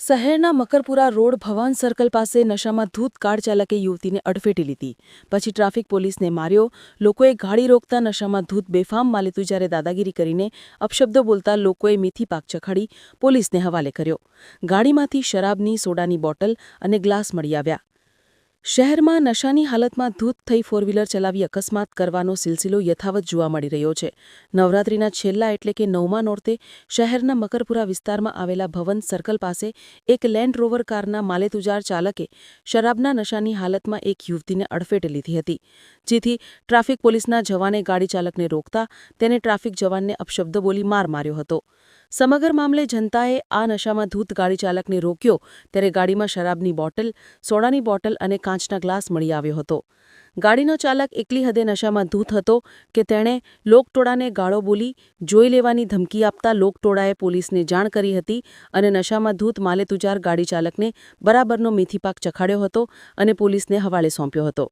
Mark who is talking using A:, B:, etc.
A: શહેરના મકરપુરા રોડ ભવાન સર્કલ પાસે નશામાં ધૂત કાર ચાલકે યુવતીને અડફેટી લીધી. પછી ટ્રાફિક પોલીસને માર્યો. લોકોએ ગાડી રોકતા નશામાં ધૂત બેફામ માલેતું જ્યારે દાદાગીરી કરીને અપશબ્દો બોલતા લોકોએ મીથી પાક ચખાડી પોલીસને હવાલે કર્યો. ગાડીમાંથી શરાબની સોડાની બોટલ અને ગ્લાસ મળી આવ્યા. શહેરમાં નશાની હાલતમાં ધૂત થઈ ફોર વ્હીલર ચલાવી અકસ્માત કરવાનો સિલસિલો યથાવત જોવા મળી રહ્યો છે. નવરાત્રીના છેલ્લા એટલે કે નવમા નોરતે શહેરના મકરપુરા વિસ્તારમાં આવેલા ભવન સર્કલ પાસે એક લેન્ડ રોવર કારના માલેતુજાર ચાલકે શરાબના નશાની હાલતમાં એક યુવતીને અડફેટે લીધી હતી. જેથી ટ્રાફિક પોલીસના જવાને ગાડી ચાલકને રોકતા તેને ટ્રાફિક જવાનને અપશબ્દ બોલી માર માર્યો હતો. સમગ્ર મામલે જનતાએ આ નશામાં ધૂત ગાડી ચાલકને રોક્યો ત્યારે ગાડીમાં શરાબની બોટલ, સોડાની બોટલ અને કાચના ગ્લાસ મળી આવ્યો હતો. ગાડીનો ચાલક એકલી હદે નશામાં ધૂત હતો કે તેણે લોકટોળાને ગાળો બોલી, જોઈ લેવાની ધમકી આપતા લોકટોળાએ પોલીસને જાણ કરી હતી અને નશામાં ધૂત માલેતુજાર ગાડી ચાલકને બરાબરનો મેથીપાક ચખાડ્યો હતો અને પોલીસને હવાલે સોંપ્યો હતો.